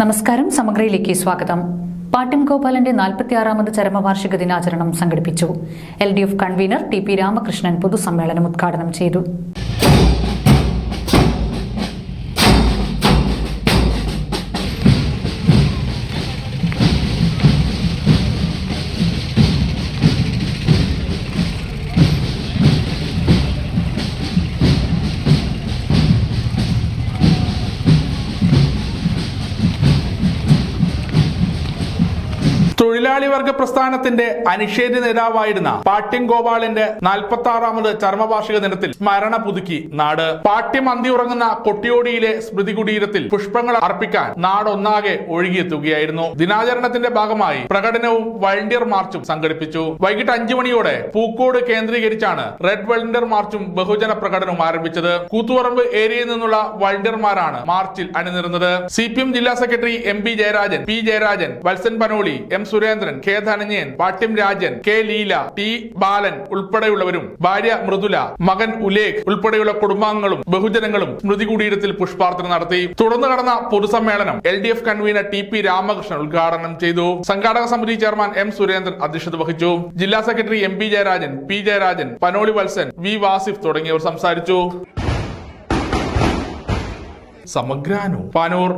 നമസ്കാരം സമഗ്രയിലേക്ക് സ്വാഗതം. പാട്ടിം ഗോപാലന്റെ നാൽപ്പത്തിയാറാമത് ചരമവാർഷിക ദിനാചരണം സംഘടിപ്പിച്ചു. L D F convener T P Ramakrishnan പൊതുസമ്മേളനം ഉദ്ഘാടനം ചെയ്തു. തൊഴിലാളി വർഗ പ്രസ്ഥാനത്തിന്റെ അനിഷേധ്യ നേതാവായിരുന്ന പാട്യം ഗോപാലിന്റെ നാൽപ്പത്തി ആറാമത് ചർമ്മവാർഷിക ദിനത്തിൽ സ്മരണ പുതുക്കി നാട്. പാട്യം അന്തിയുറങ്ങുന്ന കൊട്ടിയോടിയിലെ സ്മൃതി കുടീരത്തിൽ പുഷ്പങ്ങൾ അർപ്പിക്കാൻ നാടൊന്നാകെ ഒഴുകിയെത്തുകയായിരുന്നു. ദിനാചരണത്തിന്റെ ഭാഗമായി പ്രകടനവും വളണ്ടിയർ മാർച്ചും സംഘടിപ്പിച്ചു. വൈകിട്ട് അഞ്ചു മണിയോടെ പൂക്കോട് കേന്ദ്രീകരിച്ചാണ് റെഡ് വളണ്ടിയർ മാർച്ചും ബഹുജന പ്രകടനവും ആരംഭിച്ചത്. കൂത്തുപറമ്പ് ഏരിയയിൽ നിന്നുള്ള വളണ്ടിയർമാരാണ് മാർച്ചിൽ അണിനിരുന്നത്. സി ജില്ലാ secretary M P Jayarajan P Jayarajan Valsan Panoli M Surendran K Dhananjayan Pattiam Rajan K Leela T Balan ഉൾപ്പെടെയുള്ളവരും ഭാര്യ മൃദുല മകൻ ഉലേഖ് ഉൾപ്പെടെയുള്ള കുടുംബാംഗങ്ങളും ബഹുജനങ്ങളും സ്മൃതി കുടീരത്തിൽ പുഷ്പാർച്ചന നടത്തി. തുടർന്ന് നടന്ന പൊതുസമ്മേളനം L D F convener T P Ramakrishnan ഉദ്ഘാടനം ചെയ്തു. സംഘാടക സമിതി ചെയർമാൻ എം സുരേന്ദ്രൻ അധ്യക്ഷത വഹിച്ചു. ജില്ലാ secretary M P Jayarajan P Jayarajan Panoli Valsan V Vasif തുടങ്ങിയവർ സംസാരിച്ചു. സമഗ്രാനു പാനൂർ.